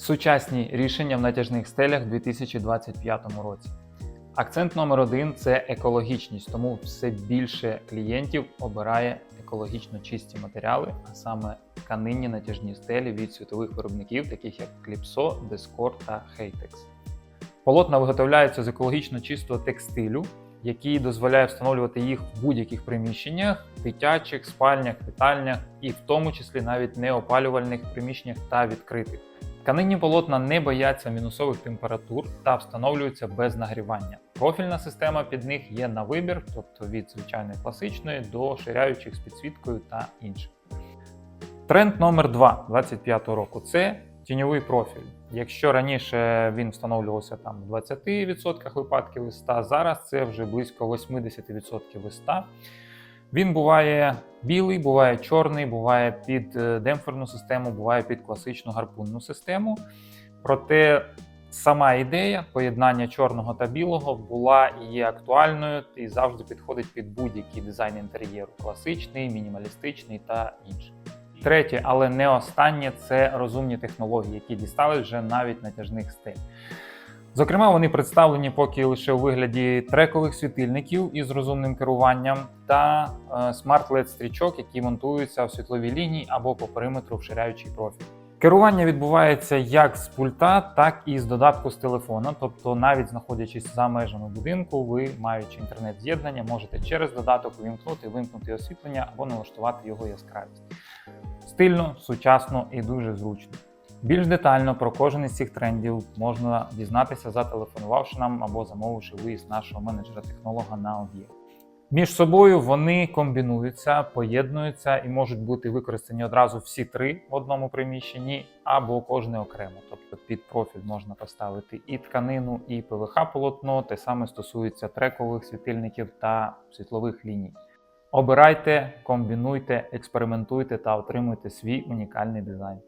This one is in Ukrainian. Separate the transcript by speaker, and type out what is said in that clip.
Speaker 1: Сучасні рішення в натяжних стелях у 2025 році. Акцент номер один це екологічність, тому все більше клієнтів обирає екологічно чисті матеріали, а саме тканинні натяжні стелі від світових виробників, таких як Calypso, Descore та Haytex. Полотна виготовляються з екологічно чистого текстилю, який дозволяє встановлювати їх в будь-яких приміщеннях, дитячих, спальнях, вітальнях і в тому числі навіть неопалювальних приміщеннях та відкритих. Тканинні полотна не бояться мінусових температур та встановлюються без нагрівання. Профільна система під них є на вибір, тобто від звичайної класичної до ширяючих з підсвіткою та інших. Тренд номер 2 25 року це тіньовий профіль. Якщо раніше він встановлювався там в 20% випадків 100, зараз це вже близько 80% із 100. Він буває білий, буває чорний, буває під е, демпферну систему, буває під класичну гарпунну систему. Проте сама ідея поєднання чорного та білого була і є актуальною і завжди підходить під будь-який дизайн інтер'єру класичний, мінімалістичний та інший. Третє, але не останнє це розумні технології, які дістали вже навіть натяжних стель. Зокрема, вони представлені поки лише у вигляді трекових світильників із розумним керуванням та е, смарт led стрічок, які монтуються в світловій лінії або по периметру в ширяючий профіль. Керування відбувається як з пульта, так і з додатку з телефона. Тобто, навіть знаходячись за межами будинку, ви, маючи інтернет-з'єднання, можете через додаток увімкнути, вимкнути освітлення або налаштувати його яскравість. Стильно, сучасно і дуже зручно. Більш детально про кожен із цих трендів можна дізнатися, зателефонувавши нам або замовивши виїзд нашого менеджера-технолога на об'єкт. Між собою вони комбінуються, поєднуються і можуть бути використані одразу всі три в одному приміщенні, або кожне окремо. Тобто під профіль можна поставити і тканину, і ПВХ полотно. Те саме стосується трекових світильників та світлових ліній. Обирайте, комбінуйте, експериментуйте та отримуйте свій унікальний дизайн.